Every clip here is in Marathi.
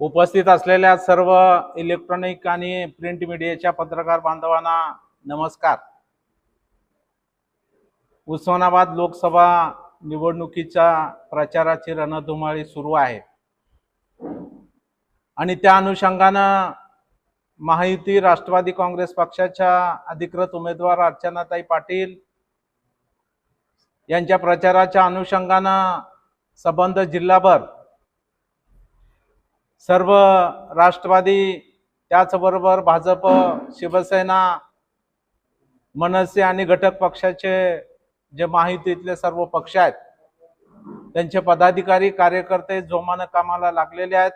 उपस्थित असलेल्या सर्व इलेक्ट्रॉनिक आणि प्रिंट मीडियाच्या पत्रकार बांधवांना नमस्कार. उस्मानाबाद लोकसभा निवडणुकीच्या प्रचाराची रणधुमाळी सुरू आहे. आणि त्या अनुषंगानं महायुती राष्ट्रवादी काँग्रेस पक्षाच्या अधिकृत उमेदवार अर्चनाताई पाटील यांच्या प्रचाराच्या अनुषंगानं संबंध जिल्हाभर सर्व राष्ट्रवादी त्याचबरोबर भाजप शिवसेना मनसे आणि घटक पक्षाचे जे माहितीतले सर्व पक्ष आहेत त्यांचे पदाधिकारी कार्यकर्ते जोमानं कामाला लागलेले आहेत.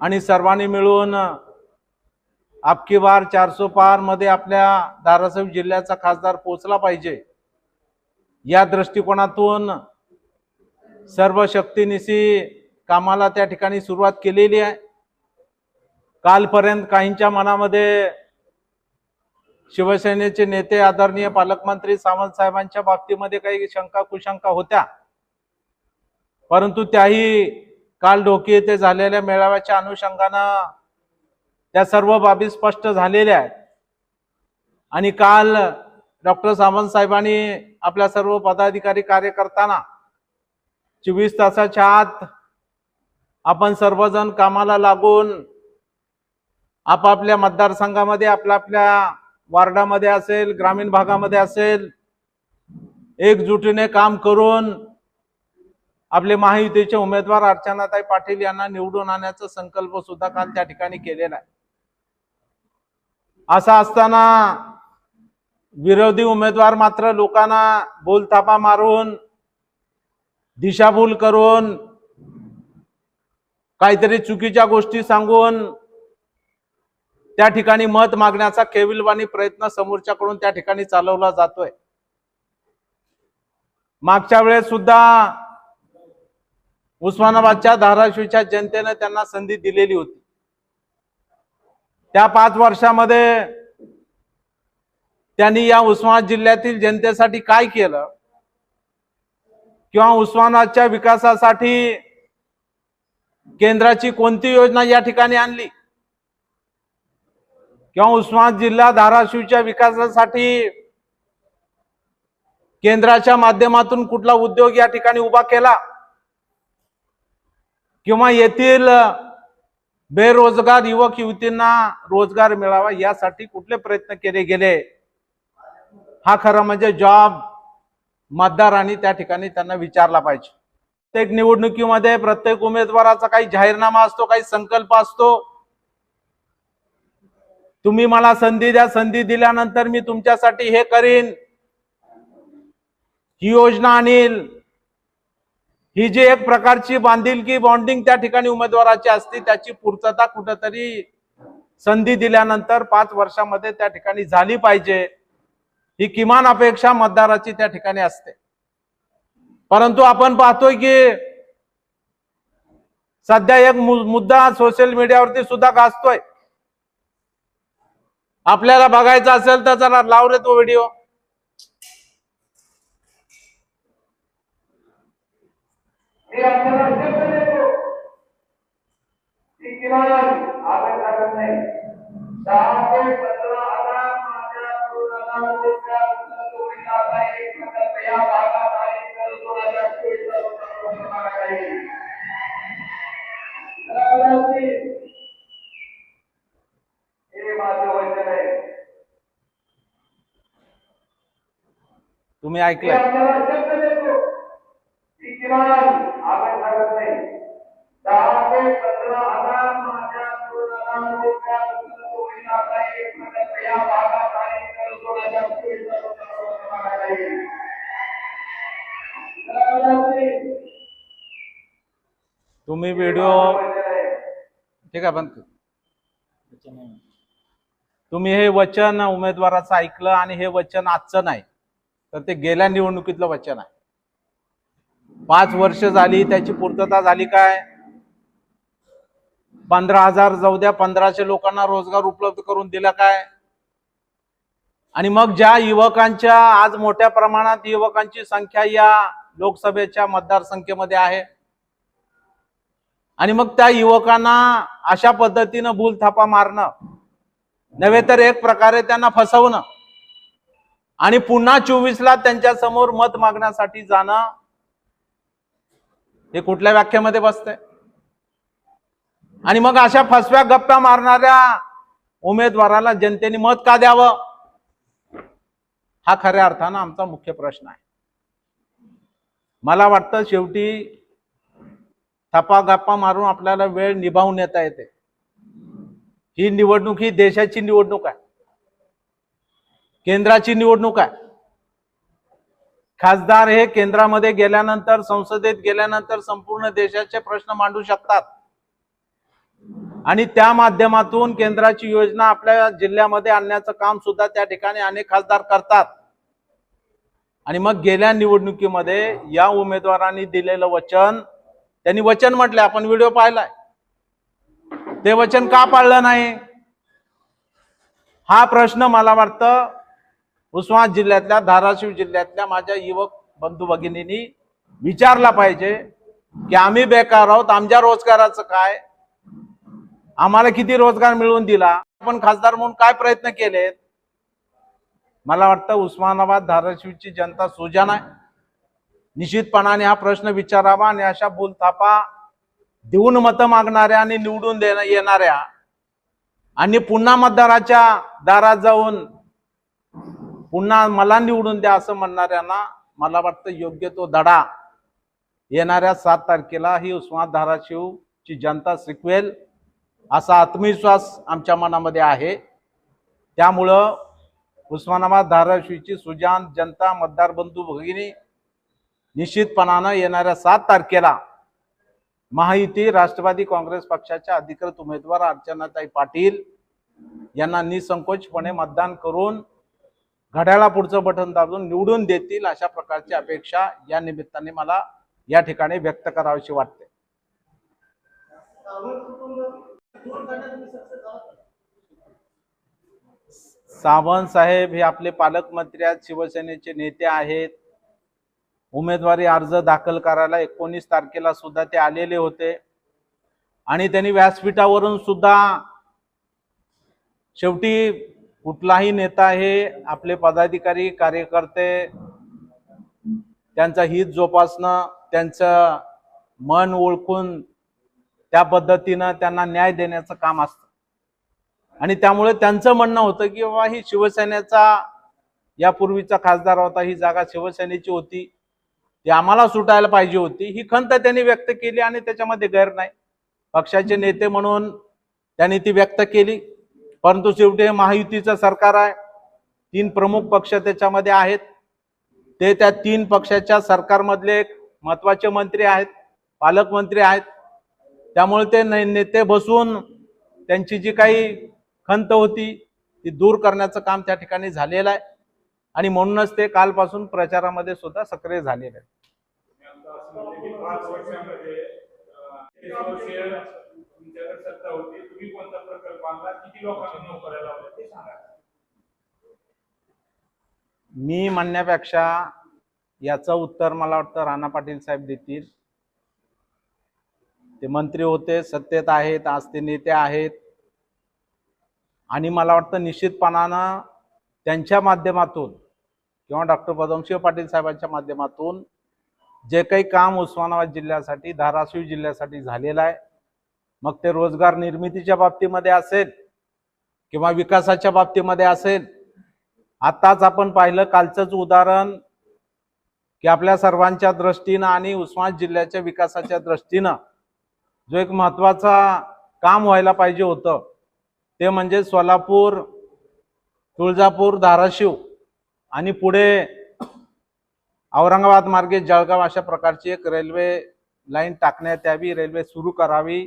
आणि सर्वांनी मिळून आपकी बार चारसो पारमध्ये आपल्या धाराशिव जिल्ह्याचा खासदार पोचला पाहिजे. या दृष्टिकोनातून सर्व शक्तीनिशी कामाला त्या ठिकाणी सुरुवात केलेली आहे. कालपर्यंत काहींच्या मनामध्ये शिवसेनेचे नेते आदरणीय पालकमंत्री सावंत साहेबांच्या बाबतीमध्ये काही शंका कुशंका होत्या. परंतु त्याही काल ढोकी येथे झालेल्या मेळाव्याच्या अनुषंगानं त्या सर्व बाबी स्पष्ट झालेल्या आहेत. आणि काल डॉक्टर सावंत साहेबांनी आपल्या सर्व पदाधिकारी कार्यकर्त्यांना चोवीस तासाच्या आत आपण सर्वजण कामाला लागून आपापल्या मतदारसंघामध्ये आपल्या आपल्या वार्डामध्ये असेल ग्रामीण भागामध्ये असेल एकजुटीने काम करून आपले महायुतीचे उमेदवार अर्चनाताई पाटील यांना निवडून आणण्याचा संकल्प सुद्धा काल त्या ठिकाणी केलेला आहे. असं असताना विरोधी उमेदवार मात्र लोकांना बोलथापा मारून दिशाभूल करून काहीतरी चुकीच्या गोष्टी सांगून त्या ठिकाणी मत मागण्याचा केविलवाणी प्रयत्न समोरच्याकडून त्या ठिकाणी चालवला जातोय. मागच्या वेळेस सुद्धा उस्मानाबादच्या धाराशिवच्या जनतेने त्यांना संधी दिलेली होती. त्या पाच वर्षामध्ये त्यांनी या उस्मानाबाद जिल्ह्यातील जनतेसाठी काय केलं? किंवा उस्मानाबादच्या विकासासाठी केंद्राची कोणती योजना या ठिकाणी आणली? किंवा उस्मान जिल्हा धाराशिवच्या विकासासाठी केंद्राच्या माध्यमातून कुठला उद्योग या ठिकाणी उभा केला? किंवा येथील बेरोजगार युवक युवतींना रोजगार मिळावा यासाठी कुठले प्रयत्न केले गेले? हा खरं म्हणजे जॉब मतदारांनी त्या ठिकाणी त्यांना विचारला पाहिजे. प्रत्येक निवडणुकीमध्ये प्रत्येक उमेदवाराचा काही जाहीरनामा असतो काही संकल्प असतो. तुम्ही मला संधी द्या संधी दिल्यानंतर मी तुमच्यासाठी हे करीन. ही योजना आणील. ही जी एक प्रकारची बांधिलकी बॉन्डिंग त्या ठिकाणी उमेदवाराची असते त्याची पूर्तता कुठंतरी संधी दिल्यानंतर पाच वर्षामध्ये त्या ठिकाणी झाली पाहिजे. ही किमान अपेक्षा मतदाराची त्या ठिकाणी असते. परंतु आपण पाहतोय की सध्या एक मु- मुद्दा सोशल मीडियावरती सुद्धा गाजतोय आपल्याला बघायचा असेल तर जरा लाव रे तो व्हिडिओ तुम्ही त्यावेळी तुम्ही व्हिडिओ ठीक आहे बंद तुम्ही हे वचन उमेदवाराचं ऐकलं आणि हे वचन आजचं नाही. तर ते गेल्या निवडणुकीतलं वचन आहे. पाच वर्ष झाली त्याची पूर्तता झाली काय? पंधरा हजार जाऊ द्या पंधराशे लोकांना रोजगार उपलब्ध करून दिला काय? आणि मग ज्या युवकांच्या आज मोठ्या प्रमाणात युवकांची संख्या या लोकसभेच्या मतदारसंख्येमध्ये आहे. आणि मग त्या युवकांना अशा पद्धतीनं भूल थापा मारणं. नव्हे तर एक प्रकारे त्यांना फसवणं. आणि पुन्हा चोवीसला त्यांच्यासमोर मत मागण्यासाठी जाणं हे कुठल्या व्याख्यामध्ये बसतंय? आणि मग अशा फसव्या गप्पा मारणाऱ्या उमेदवाराला जनतेने मत का द्यावं? हा खऱ्या अर्थानं आमचा मुख्य प्रश्न आहे. मला वाटतं शेवटी थपा गप्पा मारून आपल्याला वेळ निभावून येता येते. ही निवडणूक ही देशाची निवडणूक आहे. केंद्राची निवडणूक आहे. खासदार हे केंद्रामध्ये गेल्यानंतर संसदेत गेल्यानंतर संपूर्ण देशाचे प्रश्न मांडू शकतात. आणि त्या माध्यमातून केंद्राची योजना आपल्या जिल्ह्यामध्ये आणण्याचं काम सुद्धा त्या ठिकाणी अनेक खासदार करतात. आणि मग गेल्या निवडणुकीमध्ये या उमेदवारांनी दिलेलं वचन त्यांनी वचन म्हटले आपण व्हिडिओ पाहिलाय. ते वचन का पाळलं नाही? हा प्रश्न मला वाटतं उस्मान जिल्ह्यातल्या धाराशिव जिल्ह्यातल्या माझ्या युवक बंधू भगिनींनी विचारला पाहिजे की आम्ही बेकार आहोत आमच्या रोजगाराचं काय? आम्हाला किती रोजगार मिळवून दिला? आपण खासदार म्हणून काय प्रयत्न केलेत? मला वाटतं उस्मानाबाद धाराशिवची जनता सुजान आहे निश्चितपणाने हा प्रश्न विचारावा आणि अशा बोलथापा देऊन मतं मागणाऱ्या आणि निवडून देण्या येणाऱ्या आणि पुन्हा मतदाराच्या दारात जाऊन पुन्हा मला निवडून द्या असं म्हणणाऱ्यांना मला वाटतं योग्य तो धडा येणाऱ्या सात तारखेला ही उस्मानाबाद धाराशिवची जनता शिकवेल असा आत्मविश्वास आमच्या मनामध्ये आहे. त्यामुळं उस्मानाबाद धाराशिवची सुजान जनता मतदार बंधू भगिनी निश्चितपणानं येणाऱ्या सात तारखेला महायुती राष्ट्रवादी काँग्रेस पक्षाच्या अधिकृत उमेदवार अर्चनाताई पाटील यांना निसंकोचपणे मतदान करून घड्याळा पुढचं बटन दाबून निवडून देतील अशा प्रकारची अपेक्षा या निमित्ताने मला या ठिकाणी व्यक्त करावीशी वाटते. सावंत साहेब हे आपले पालकमंत्री आहेत शिवसेनेचे नेते आहेत. उमेदवारी अर्ज दाखल करायला एकोणीस तारखेला सुद्धा ते आलेले होते. आणि त्यांनी व्यासपीठावरून सुद्धा शेवटी कुठलाही नेता हे आपले पदाधिकारी कार्यकर्ते त्यांचा हित जोपासणं त्यांचं मन ओळखून त्या पद्धतीनं त्यांना न्याय देण्याचं काम असतं. आणि त्यामुळे त्यांचं म्हणणं होतं की बाबा ही शिवसेनेचा यापूर्वीचा खासदार होता ही जागा शिवसेनेची होती. ती आम्हाला सुटायला पाहिजे होती. ही खंत त्यांनी व्यक्त केली आणि त्याच्यामध्ये गैर नाही. पक्षाचे नेते म्हणून त्यांनी ती व्यक्त केली. परंतु शेवटी हे महायुतीचं सरकार आहे. तीन प्रमुख पक्ष त्याच्यामध्ये आहेत. ते त्या तीन पक्षाच्या सरकारमधले एक महत्त्वाचे मंत्री आहेत पालकमंत्री आहेत. त्यामुळे ते नेते बसून त्यांची जी काही खंत होती ती दूर करण्याचं काम त्या ठिकाणी झालेलं आहे. आणि म्हणूनच ते कालपासून प्रचारामध्ये सुद्धा सक्रिय झालेले आहेत आता असं म्हणते की पाच वर्षामध्ये अं, तीस वर्षे तुमच्याकडे सत्ता होती तुम्ही कोणता किती नोकऱ्या लावल्या ते सांगा. मी म्हणण्यापेक्षा याचं उत्तर मला वाटतं राणा पाटील साहेब देतील. ते मंत्री होते सत्तेत आहेत आज ते नेते आहेत. आणि मला वाटतं निश्चितपणानं त्यांच्या माध्यमातून किंवा डॉक्टर पदमशिव पाटील साहेबांच्या माध्यमातून जे काही काम उस्मानाबाद जिल्ह्यासाठी धाराशिव जिल्ह्यासाठी झालेलं आहे मग ते रोजगार निर्मितीच्या बाबतीमध्ये असेल किंवा विकासाच्या बाबतीमध्ये असेल. आताच आपण पाहिलं कालचंच उदाहरण की आपल्या सर्वांच्या दृष्टीनं आणि उस्मान जिल्ह्याच्या विकासाच्या दृष्टीनं जो एक महत्त्वाचा काम व्हायला पाहिजे होतं ते म्हणजे सोलापूर तुळजापूर धाराशिव आणि पुढे औरंगाबाद मार्गे जळगाव अशा प्रकारची एक रेल्वे लाईन टाकण्यात यावी रेल्वे सुरू करावी.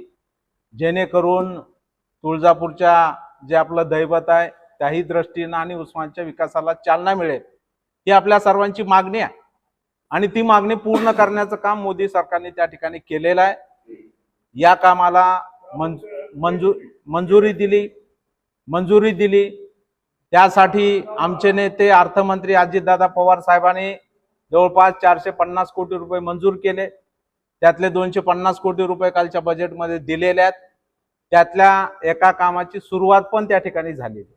जेणेकरून तुळजापूरच्या जे आपलं दैवत आहे त्याही दृष्टीनं आणि उस्मानच्या विकासाला चालना मिळेल ही आपल्या सर्वांची मागणी आहे. आणि ती मागणी पूर्ण करण्याचं काम मोदी सरकारने त्या ठिकाणी केलेलं आहे. या कामाला मंजू मंजुरी दिली मंजुरी दिली. त्यासाठी आमचे नेते अर्थमंत्री अजितदादा पवार साहेबांनी जवळपास चारशे पन्नास कोटी रुपये मंजूर केले. त्यातले दोनशे पन्नास कोटी रुपये कालच्या बजेटमध्ये दिलेले आहेत. त्यातल्या एका कामाची सुरुवात पण त्या ठिकाणी झालेली झालं.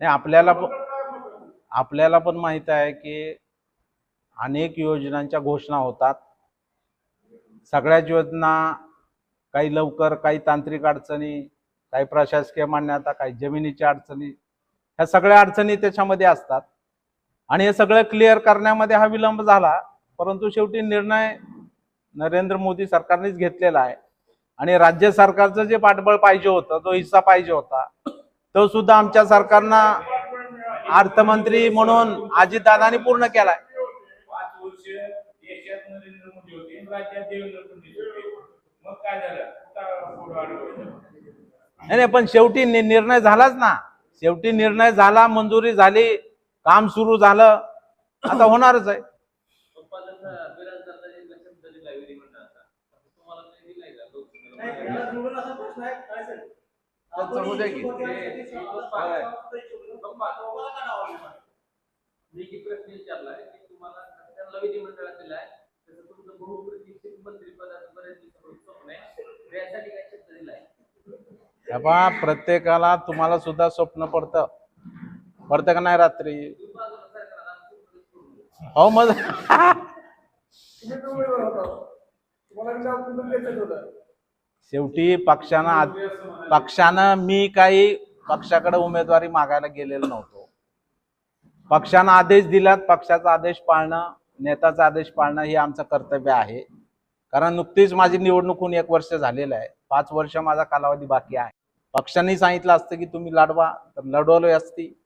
नाही आपल्याला पण तर काय मत आहे? आपल्याला पण माहीत आहे की अनेक योजनांच्या घोषणा होतात. सगळ्याच योजना काही लवकर काही तांत्रिक अडचणी काही प्रशासकीय मान्यता काही जमिनीच्या अडचणी ह्या सगळ्या अडचणी त्याच्यामध्ये असतात. आणि हे सगळं क्लिअर करण्यामध्ये हा विलंब झाला परंतु शेवटी निर्णय नरेंद्र मोदी सरकारनेच घेतलेला आहे. आणि राज्य सरकारचं जे पाठबळ पाहिजे होतं जो हिस्सा पाहिजे होता तो सुद्धा आमच्या सरकारनं अर्थमंत्री म्हणून अजितदादांनी पूर्ण केलाय. पाच वर्ष देशात नरेंद्र मोदी होते आणि राज्यात देवेंद्र फडणवीस होते. मग काय झालं? कुठं पुढं अडवलं? नाही नाही, पण शेवटी निर्णय झालाच ना. शेवटी निर्णय झाला मंजुरी झाली काम सुरू झालं. आता होणारच आहे. तुम्हाला होऊ द्या की. आपण ते- तुम्हाला बप्पा. तुम्हाला का नाव आवडलं? मी की प्रश्न विचारलाय की तुम्हाला त्यांना विधिमंडळात दिलाय तसं तुमचं बहुप्रतीक्षित मंत्रिपदाचं बरेच दिवसापासून स्वप्न आहे यासाठी काय शब्द दिलाय पहा, प्रत्येकाला तुम्हाला सुद्धा स्वप्न पडतं पडतं का नाही रात्री. हो मग शेवटी पक्षानं आद- पक्षानं मी काही पक्षाकडे उमेदवारी मागायला गेलेलो नव्हतो. पक्षानं आदेश दिलात पक्षाचा आदेश पाळणं नेत्याचा आदेश पाळणं हे आमचं कर्तव्य आहे. कारण नुकतीच माझी निवडणूक होऊन एक वर्ष झालेलं आहे. पाच वर्ष माझा कालावधी बाकी आहे. पक्षांनी सांगितलं असतं की तुम्ही लढवा तर लढवली असती.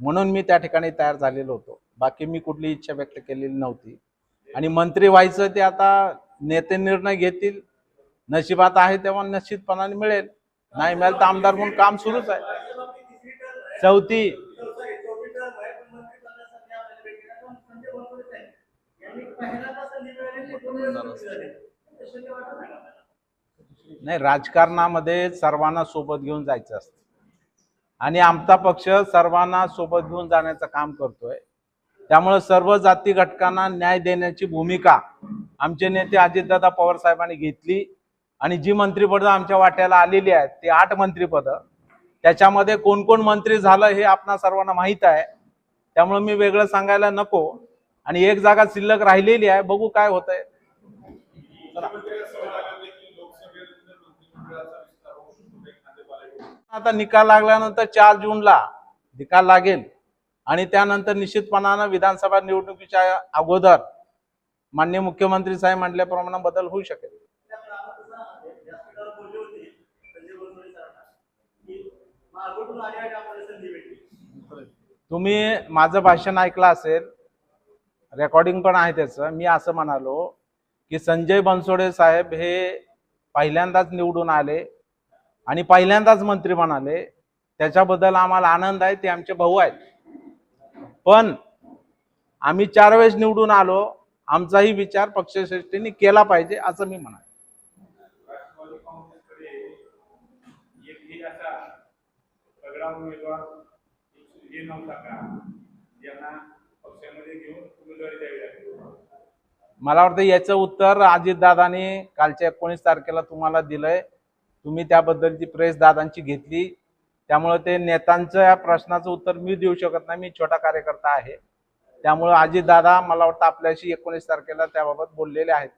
म्हणून मी त्या ठिकाणी तयार झालेलो होतो. बाकी मी कुठली इच्छा व्यक्त केलेली नव्हती. आणि मंत्री व्हायचं ते आता नेते निर्णय घेतील नशिबात आहे तेव्हा निश्चितपणाने मिळेल. नाही मिळेल तर आमदार म्हणून काम सुरूच आहे. चौथी. नाही. नाही राजकारणामध्ये सर्वांना सोबत घेऊन जायचं असतं. आणि आमचा पक्ष सर्वांना सोबत घेऊन जाण्याचं काम करतोय. त्यामुळे सर्व जाती घटकांना न्याय देण्याची भूमिका आमचे नेते अजितदादा पवार साहेबांनी घेतली. आणि जी मंत्रिपदं आमच्या वाट्याला आलेली आहेत ती आठ मंत्रिपदं. त्याच्यामध्ये कोण कोण मंत्री झालं हे आपणा सर्वांना माहीत आहे. त्यामुळे मी वेगळं सांगायला नको. आणि एक जागा शिल्लक राहिलेली आहे बघू काय होतंय. आता निकाल लागल्यानंतर चार जूनला निकाल लागेल. आणि त्यानंतर निश्चितपणानं विधानसभा निवडणुकीच्या अगोदर माननीय मुख्यमंत्री साहेब म्हटल्याप्रमाणे बदल होऊ शकेल त्या काळात कसं आहे, व्यासपीठावर बोलले होते संजय बनसोडे सरांना, की आणि संधी भेटली. तुम्ही माझं भाषण ऐकलं असेल रेकॉर्डिंग पण आहे त्याचं. मी असं म्हणालो की संजय बनसोडे साहेब हे पहिल्यांदाच निवडून आले आणि पहिल्यांदाच मंत्री म्हणाले. त्याच्याबद्दल आम्हाला आनंद आहे ते आमचे भाऊ आहेत. पण आम्ही चार वेळेस निवडून आलो आमचाही विचार पक्षश्रेष्ठींनी केला पाहिजे असं मी म्हणाल राष्ट्रवादी काँग्रेसकडे एकही असा उमेदवार हे नव्हता का? यांना पक्षामध्ये घेऊन उमेदवारी द्यावी लागली. मला वाटतं याचं उत्तर अजितदादाने कालच्या एकोणीस तारखेला तुम्हाला दिलंय. तुम्ही त्याबद्दलची प्रेस दादांची घेतली. त्यामुळे ते नेत्यांचं या प्रश्नाचं उत्तर मी देऊ शकत नाही. मी छोटा कार्यकर्ता आहे. त्यामुळे अजितदादा मला वाटतं आपल्याशी एकोणीस तारखेला त्याबाबत बोललेले आहेत.